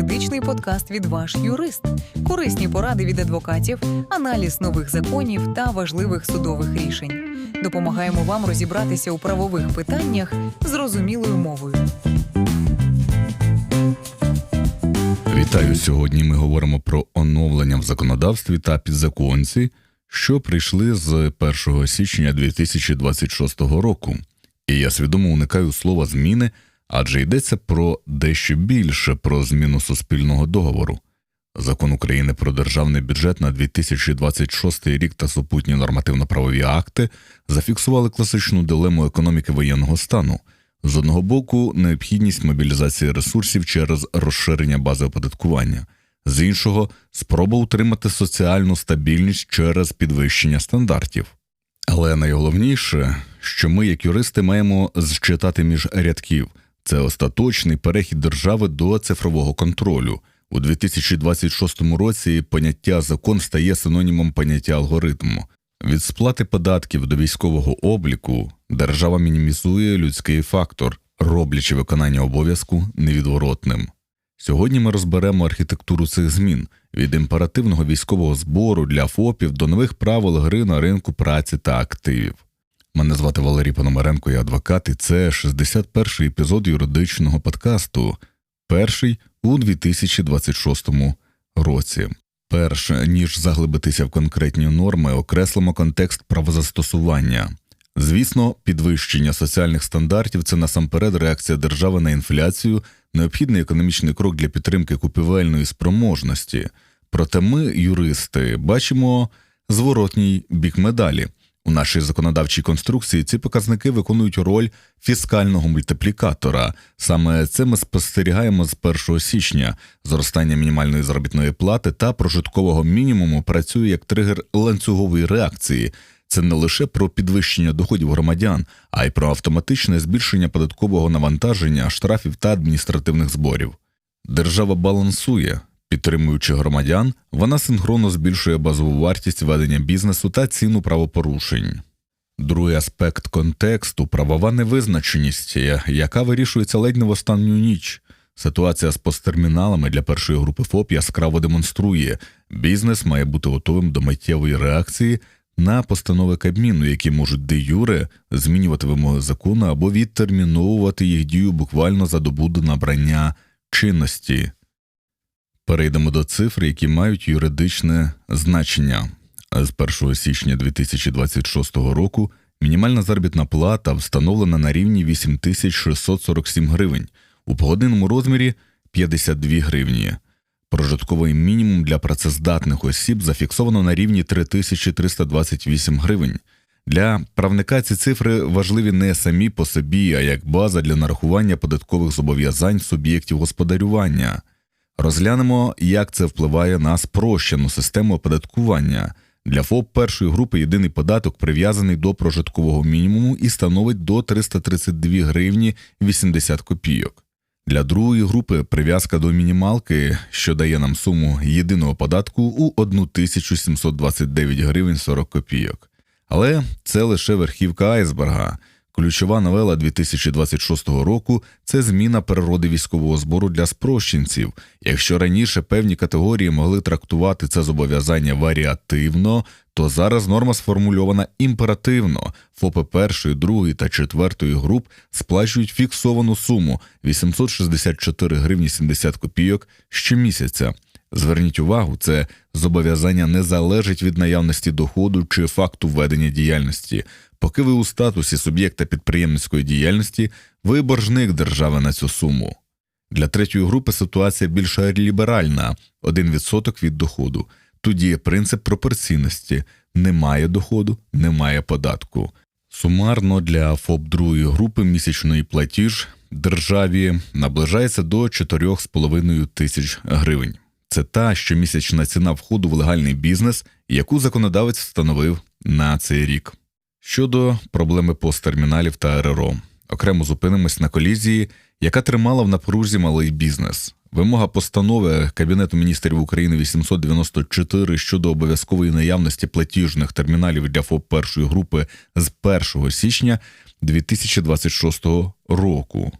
юридичний подкаст від ваш юрист, корисні поради від адвокатів, аналіз нових законів та важливих судових рішень. Допомагаємо вам розібратися у правових питаннях зрозумілою мовою. Вітаю! Сьогодні ми говоримо про оновлення в законодавстві та підзаконці, що прийшли з 1 січня 2026 року. І я свідомо уникаю слова зміни, адже йдеться про дещо більше про зміну суспільного договору. Закон України про державний бюджет на 2026 рік та супутні нормативно-правові акти зафіксували класичну дилему економіки воєнного стану. З одного боку, необхідність мобілізації ресурсів через розширення бази оподаткування, з іншого спроба утримати соціальну стабільність через підвищення стандартів. Але найголовніше, що ми, як юристи, маємо зчитати між рядків це остаточний перехід держави до цифрового контролю. У 2026 році поняття закон стає синонімом поняття алгоритму. Від сплати податків до військового обліку держава мінімізує людський фактор, роблячи виконання обов'язку невідворотним. Сьогодні ми розберемо архітектуру цих змін від імперативного військового збору для ФОПів до нових правил гри на ринку праці та активів. Мене звати Валерій Пономаренко, я адвокат, і це 61-й епізод юридичного подкасту, перший у 2026 році. Перш ніж заглибитися в конкретні норми, окреслимо контекст правозастосування. Звісно, підвищення соціальних стандартів це насамперед реакція держави на інфляцію, необхідний економічний крок для підтримки купівельної спроможності. Проте ми, юристи, бачимо зворотній бік медалі. У нашій законодавчій конструкції ці показники виконують роль фіскального мультиплікатора. Саме це ми спостерігаємо з 1 січня. Зростання мінімальної заробітної плати та прожиткового мінімуму працює як тригер ланцюгової реакції. Це не лише про підвищення доходів громадян, а й про автоматичне збільшення податкового навантаження, штрафів та адміністративних зборів. Держава балансує. Підтримуючи громадян, вона синхронно збільшує базову вартість ведення бізнесу та ціну правопорушень. Другий аспект контексту правова невизначеність, яка вирішується ледь не в останню ніч. Ситуація з посттерміналами для першої групи ФОП яскраво демонструє, бізнес має бути готовим до миттєвої реакції на постанови Кабміну, які можуть де юре змінювати вимоги закону або відтерміновувати їх дію буквально за добу до набрання чинності. Перейдемо до цифр, які мають юридичне значення. З 1 січня 2026 року мінімальна заробітна плата встановлена на рівні 8647 гривень, у погодинному розмірі 52 гривні. Прожитковий мінімум для працездатних осіб зафіксовано на рівні 3328 гривень. Для правника ці цифри важливі не самі по собі, а як база для нарахування податкових зобов'язань суб'єктів господарювання. Розглянемо, як це впливає на спрощену систему оподаткування. Для ФОП першої групи єдиний податок прив'язаний до прожиткового мінімуму і становить до 332 гривні 80 копійок. Для другої групи прив'язка до мінімалки, що дає нам суму єдиного податку у 1729 гривень 40 копійок. Але це лише верхівка айсберга. Ключова новела 2026 року це зміна природи військового збору для спрощенців. Якщо раніше певні категорії могли трактувати це зобов'язання варіативно, то зараз норма сформульована імперативно. ФОПи першої, другої та четвертої груп сплачують фіксовану суму 864 гривні 70 копійок щомісяця. Зверніть увагу, це зобов'язання не залежить від наявності доходу чи факту ведення діяльності. Поки ви у статусі суб'єкта підприємницької діяльності, ви боржник держави на цю суму. Для третьої групи ситуація більш ліберальна 1% від доходу. Тут діє принцип пропорційності немає доходу, немає податку. Сумарно для ФОП другої групи місячної платіж державі наближається до 4,5 тисяч гривень. Це та щомісячна ціна входу в легальний бізнес, яку законодавець встановив на цей рік. Щодо проблеми посттерміналів та РРО, окремо зупинимось на колізії, яка тримала в напружі малий бізнес. Вимога постанови Кабінету міністрів України 894 щодо обов'язкової наявності платіжних терміналів для ФОП першої групи з 1 січня 2026 року.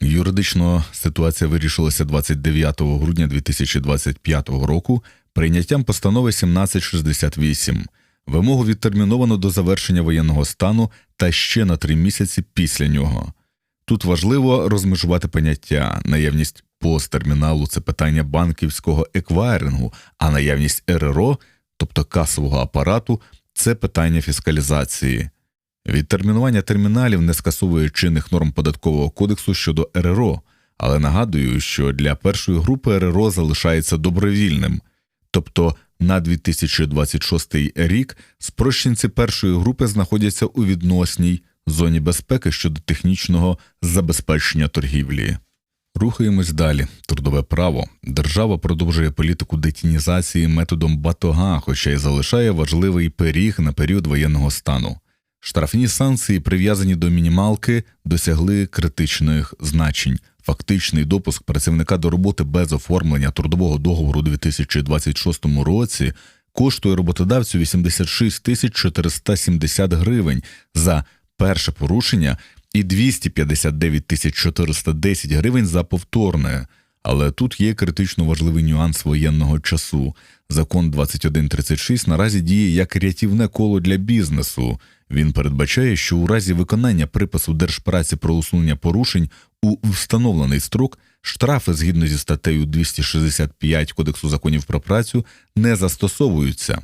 Юридично ситуація вирішилася 29 грудня 2025 року прийняттям постанови 1768. Вимогу відтерміновано до завершення воєнного стану та ще на три місяці після нього. Тут важливо розмежувати поняття. Наявність посттерміналу це питання банківського еквайрингу, а наявність РРО, тобто касового апарату, це питання фіскалізації. Відтермінування терміналів не скасовує чинних норм податкового кодексу щодо РРО, але нагадую, що для першої групи РРО залишається добровільним. Тобто на 2026 рік спрощенці першої групи знаходяться у відносній зоні безпеки щодо технічного забезпечення торгівлі. Рухаємось далі. Трудове право. Держава продовжує політику детінізації методом батога, хоча й залишає важливий пиріг на період воєнного стану. Штрафні санкції, прив'язані до мінімалки, досягли критичних значень. Фактичний допуск працівника до роботи без оформлення трудового договору у 2026 році коштує роботодавцю 86 тисяч 470 гривень за перше порушення і 259 тисяч 410 гривень за повторне. Але тут є критично важливий нюанс воєнного часу. Закон 2136 наразі діє як рятівне коло для бізнесу. Він передбачає, що у разі виконання припису держпраці про усунення порушень у встановлений строк штрафи згідно зі статтею 265 Кодексу законів про працю не застосовуються.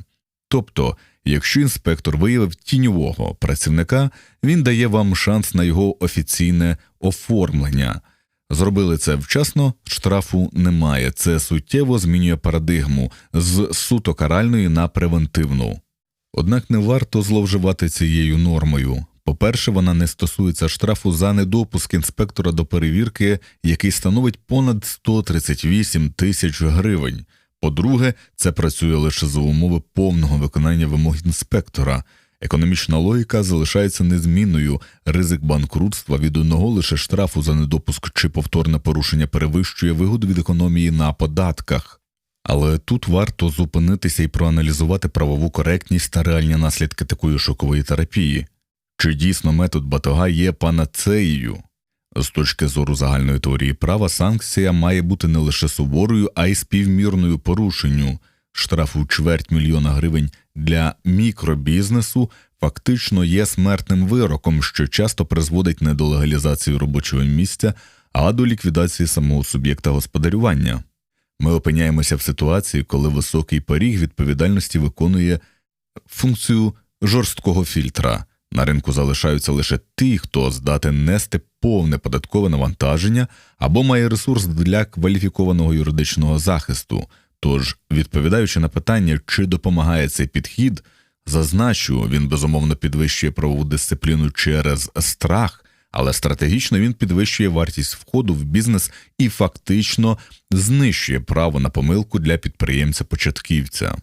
Тобто, якщо інспектор виявив тіньового працівника, він дає вам шанс на його офіційне оформлення. Зробили це вчасно, штрафу немає. Це суттєво змінює парадигму з суто каральної на превентивну. Однак не варто зловживати цією нормою. По-перше, вона не стосується штрафу за недопуск інспектора до перевірки, який становить понад 138 тисяч гривень. По-друге, це працює лише за умови повного виконання вимог інспектора. Економічна логіка залишається незмінною. Ризик банкрутства від одного лише штрафу за недопуск чи повторне порушення перевищує вигоду від економії на податках. Але тут варто зупинитися і проаналізувати правову коректність та реальні наслідки такої шокової терапії. Чи дійсно метод батога є панацеєю? З точки зору загальної теорії права, санкція має бути не лише суворою, а й співмірною порушенню. Штраф у чверть мільйона гривень для мікробізнесу фактично є смертним вироком, що часто призводить не до легалізації робочого місця, а до ліквідації самого суб'єкта господарювання. Ми опиняємося в ситуації, коли високий поріг відповідальності виконує функцію жорсткого фільтра. На ринку залишаються лише ті, хто здатен нести повне податкове навантаження або має ресурс для кваліфікованого юридичного захисту. Тож, відповідаючи на питання, чи допомагає цей підхід, зазначу, він безумовно підвищує правову дисципліну через страх, але стратегічно він підвищує вартість входу в бізнес і фактично знищує право на помилку для підприємця-початківця.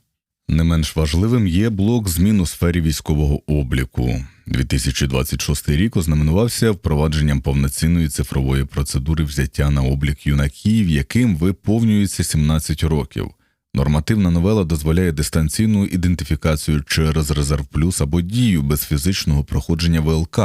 Не менш важливим є блок змін у сфері військового обліку. 2026 рік ознаменувався впровадженням повноцінної цифрової процедури взяття на облік юнаків, яким виповнюється 17 років. Нормативна новела дозволяє дистанційну ідентифікацію через резерв плюс або дію без фізичного проходження ВЛК.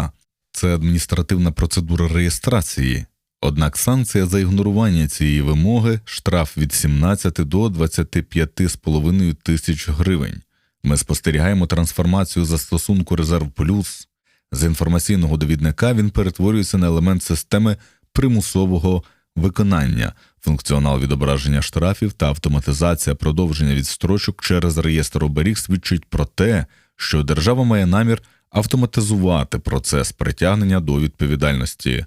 Це адміністративна процедура реєстрації. Однак санкція за ігнорування цієї вимоги штраф від 17 до 25,5 тисяч гривень. Ми спостерігаємо трансформацію застосунку Резерв Плюс. З інформаційного довідника він перетворюється на елемент системи примусового виконання, функціонал відображення штрафів та автоматизація продовження відстрочок через реєстр оберіг свідчить про те, що держава має намір автоматизувати процес притягнення до відповідальності.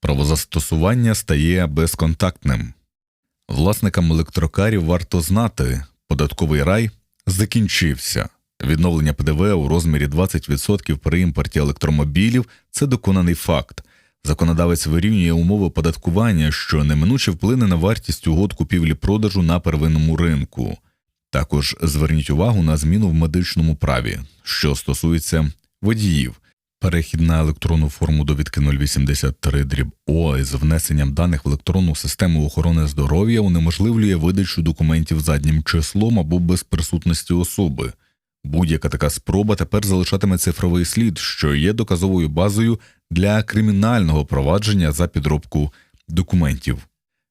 Правозастосування стає безконтактним. Власникам електрокарів варто знати, податковий рай закінчився. Відновлення ПДВ у розмірі 20% при імпорті електромобілів це доконаний факт. Законодавець вирівнює умови оподаткування, що неминуче вплине на вартість угод купівлі-продажу на первинному ринку. Також зверніть увагу на зміну в медичному праві, що стосується водіїв. Перехід на електронну форму довідки 083 дріб О з внесенням даних в електронну систему охорони здоров'я унеможливлює видачу документів заднім числом або без присутності особи. Будь-яка така спроба тепер залишатиме цифровий слід, що є доказовою базою для кримінального провадження за підробку документів.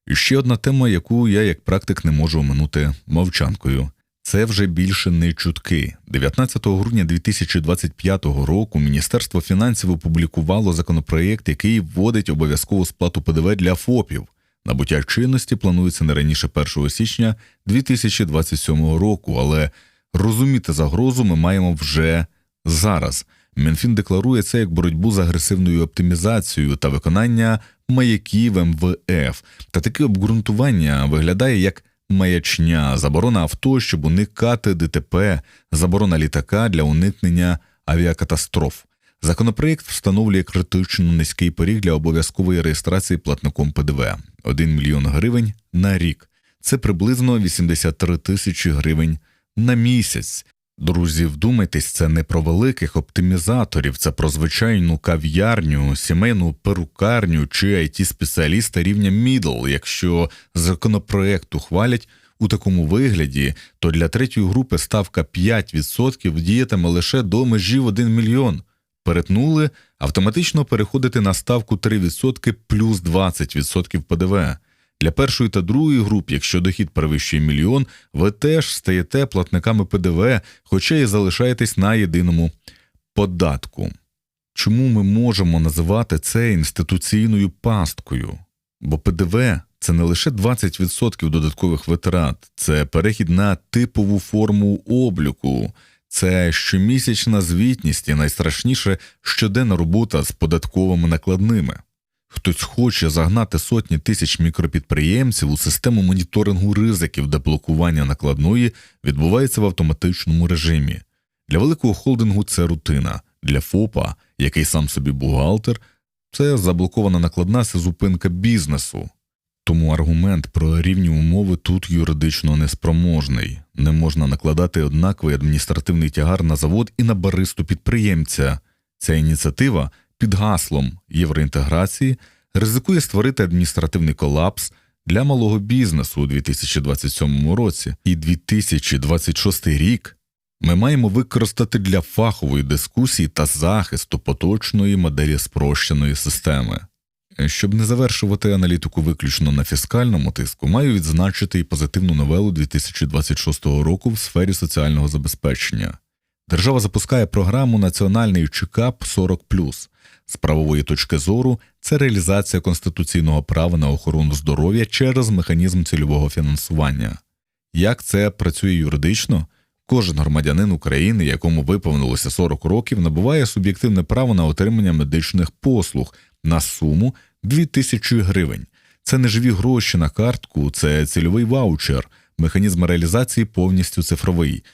І ще одна тема, яку я як практик не можу оминути мовчанкою. Це вже більше не чутки. 19 грудня 2025 року Міністерство фінансів опублікувало законопроєкт, який вводить обов'язкову сплату ПДВ для ФОПів. Набуття чинності планується не раніше 1 січня 2027 року, але розуміти загрозу ми маємо вже зараз. Мінфін декларує це як боротьбу з агресивною оптимізацією та виконання маяків МВФ. Та таке обґрунтування виглядає як маячня, заборона авто, щоб уникати ДТП, заборона літака для уникнення авіакатастроф. Законопроєкт встановлює критично низький поріг для обов'язкової реєстрації платником ПДВ 1 мільйон гривень на рік. Це приблизно 83 тисячі гривень на місяць. Друзі, вдумайтесь, це не про великих оптимізаторів, це про звичайну кав'ярню, сімейну перукарню чи it спеціаліста рівня middle. Якщо законопроект ухвалять у такому вигляді, то для третьої групи ставка 5% діятиме лише до межі в 1 мільйон. Перетнули, автоматично переходити на ставку 3% плюс 20% ПДВ. Для першої та другої груп, якщо дохід перевищує мільйон, ви теж стаєте платниками ПДВ, хоча і залишаєтесь на єдиному податку. Чому ми можемо називати це інституційною пасткою? Бо ПДВ це не лише 20% додаткових витрат, це перехід на типову форму обліку, це щомісячна звітність і найстрашніше щоденна робота з податковими накладними. Хтось хоче загнати сотні тисяч мікропідприємців у систему моніторингу ризиків, де блокування накладної відбувається в автоматичному режимі. Для великого холдингу це рутина, для ФОПа, який сам собі бухгалтер, це заблокована накладна це зупинка бізнесу. Тому аргумент про рівні умови тут юридично неспроможний. Не можна накладати однаковий адміністративний тягар на завод і на баристу підприємця. Ця ініціатива під гаслом євроінтеграції ризикує створити адміністративний колапс для малого бізнесу у 2027 році, і 2026 рік ми маємо використати для фахової дискусії та захисту поточної моделі спрощеної системи. Щоб не завершувати аналітику виключно на фіскальному тиску, маю відзначити і позитивну новелу 2026 року в сфері соціального забезпечення. Держава запускає програму Національний чекап 40+. З правової точки зору це реалізація конституційного права на охорону здоров'я через механізм цільового фінансування. Як це працює юридично? Кожен громадянин України, якому виповнилося 40 років, набуває суб'єктивне право на отримання медичних послуг на суму 2000 гривень. Це не живі гроші на картку, це цільовий ваучер. Механізм реалізації повністю цифровий.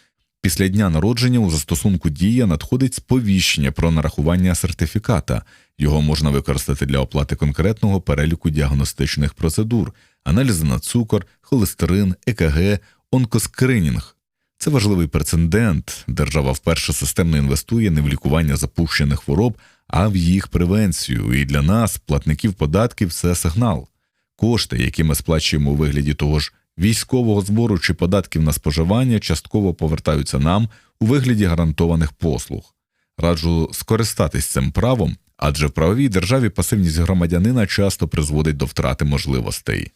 Після дня народження у застосунку Дія надходить сповіщення про нарахування сертифіката. Його можна використати для оплати конкретного переліку діагностичних процедур, аналізи на цукор, холестерин, ЕКГ, онкоскринінг. Це важливий прецедент. Держава вперше системно інвестує не в лікування запущених хвороб, а в їх превенцію. І для нас, платників податків, це сигнал. Кошти, які ми сплачуємо у вигляді того ж військового збору чи податків на споживання, частково повертаються нам у вигляді гарантованих послуг. Раджу скористатись цим правом, адже в правовій державі пасивність громадянина часто призводить до втрати можливостей.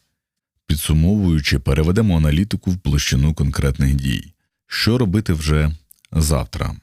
Підсумовуючи, переведемо аналітику в площину конкретних дій. Що робити вже завтра?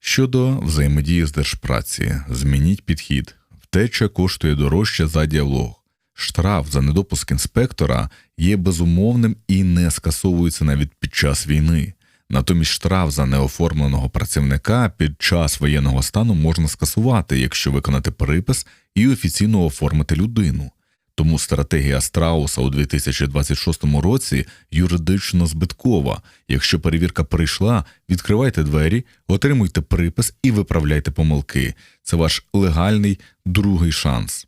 Щодо взаємодії з держпраці, змініть підхід. Втеча коштує дорожче за діалог. Штраф за недопуск інспектора є безумовним і не скасовується навіть під час війни. Натомість штраф за неоформленого працівника під час воєнного стану можна скасувати, якщо виконати припис і офіційно оформити людину. Тому стратегія Страуса у 2026 році юридично збиткова. Якщо перевірка прийшла, відкривайте двері, отримуйте припис і виправляйте помилки. Це ваш легальний другий шанс.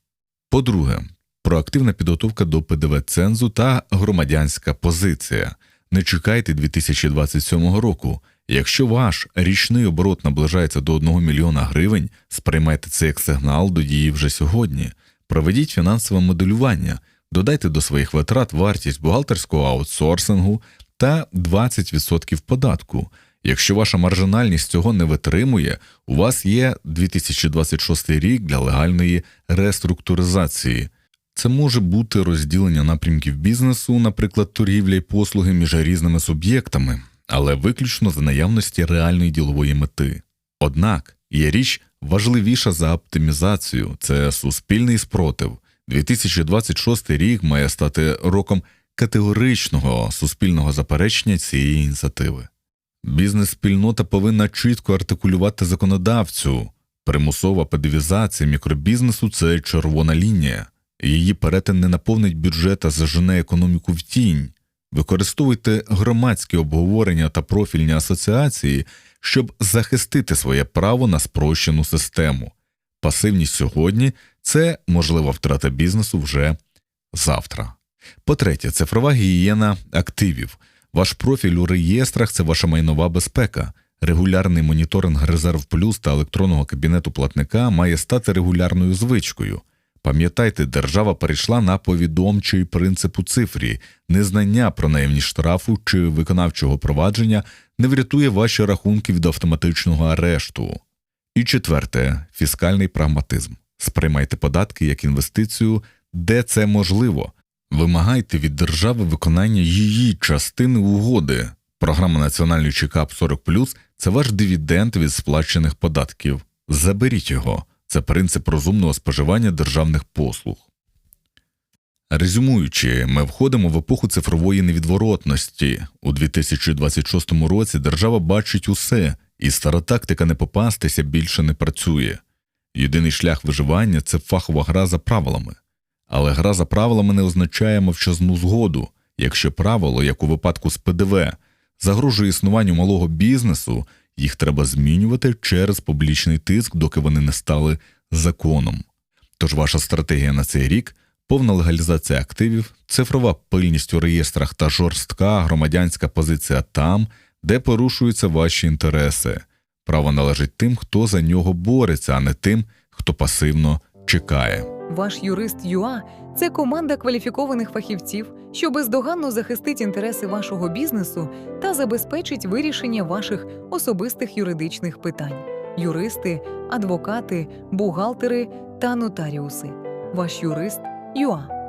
По-друге, проактивна підготовка до ПДВ цензу та громадянська позиція. Не чекайте 2027 року. Якщо ваш річний оборот наближається до 1 мільйона гривень, сприймайте це як сигнал до дії вже сьогодні. Проведіть фінансове моделювання, додайте до своїх витрат вартість бухгалтерського аутсорсингу та 20% податку. Якщо ваша маржинальність цього не витримує, у вас є 2026 рік для легальної реструктуризації. Це може бути розділення напрямків бізнесу, наприклад, торгівля й послуги між різними суб'єктами, але виключно за наявності реальної ділової мети. Однак є річ важливіша за оптимізацію це суспільний спротив. 2026 рік має стати роком категоричного суспільного заперечення цієї ініціативи. Бізнес-спільнота повинна чітко артикулювати законодавцю. Примусова педивізація мікробізнесу це червона лінія. Її перетин не наповнить бюджет а зажене економіку в тінь. Використовуйте громадські обговорення та профільні асоціації, щоб захистити своє право на спрощену систему. Пасивність сьогодні це можлива втрата бізнесу вже завтра. По-третє, цифрова гігієна активів. Ваш профіль у реєстрах це ваша майнова безпека. Регулярний моніторинг резерв плюс та електронного кабінету платника має стати регулярною звичкою. Пам'ятайте, держава перейшла на повідомчий принцип у цифрі. Незнання про наявність штрафу чи виконавчого провадження не врятує ваші рахунки від автоматичного арешту. І четверте фіскальний прагматизм. Сприймайте податки як інвестицію, де це можливо. Вимагайте від держави виконання її частини угоди. Програма Національний чекап 40 це ваш дивіденд від сплачених податків. Заберіть його. Це принцип розумного споживання державних послуг. Резюмуючи, ми входимо в епоху цифрової невідворотності. У 2026 році держава бачить усе, і стара тактика не попастися більше не працює. Єдиний шлях виживання це фахова гра за правилами. Але гра за правилами не означає мовчазну згоду, якщо правило, як у випадку з ПДВ, загрожує існуванню малого бізнесу, їх треба змінювати через публічний тиск, доки вони не стали законом. Тож ваша стратегія на цей рік повна легалізація активів, цифрова пильність у реєстрах та жорстка громадянська позиція там, де порушуються ваші інтереси. Право належить тим, хто за нього бореться, а не тим, хто пасивно чекає. Ваш юрист ЮА це команда кваліфікованих фахівців, що бездоганно захистить інтереси вашого бізнесу та забезпечить вирішення ваших особистих юридичних питань. Юристи, адвокати, бухгалтери та нотаріуси. Ваш юрист ЮА.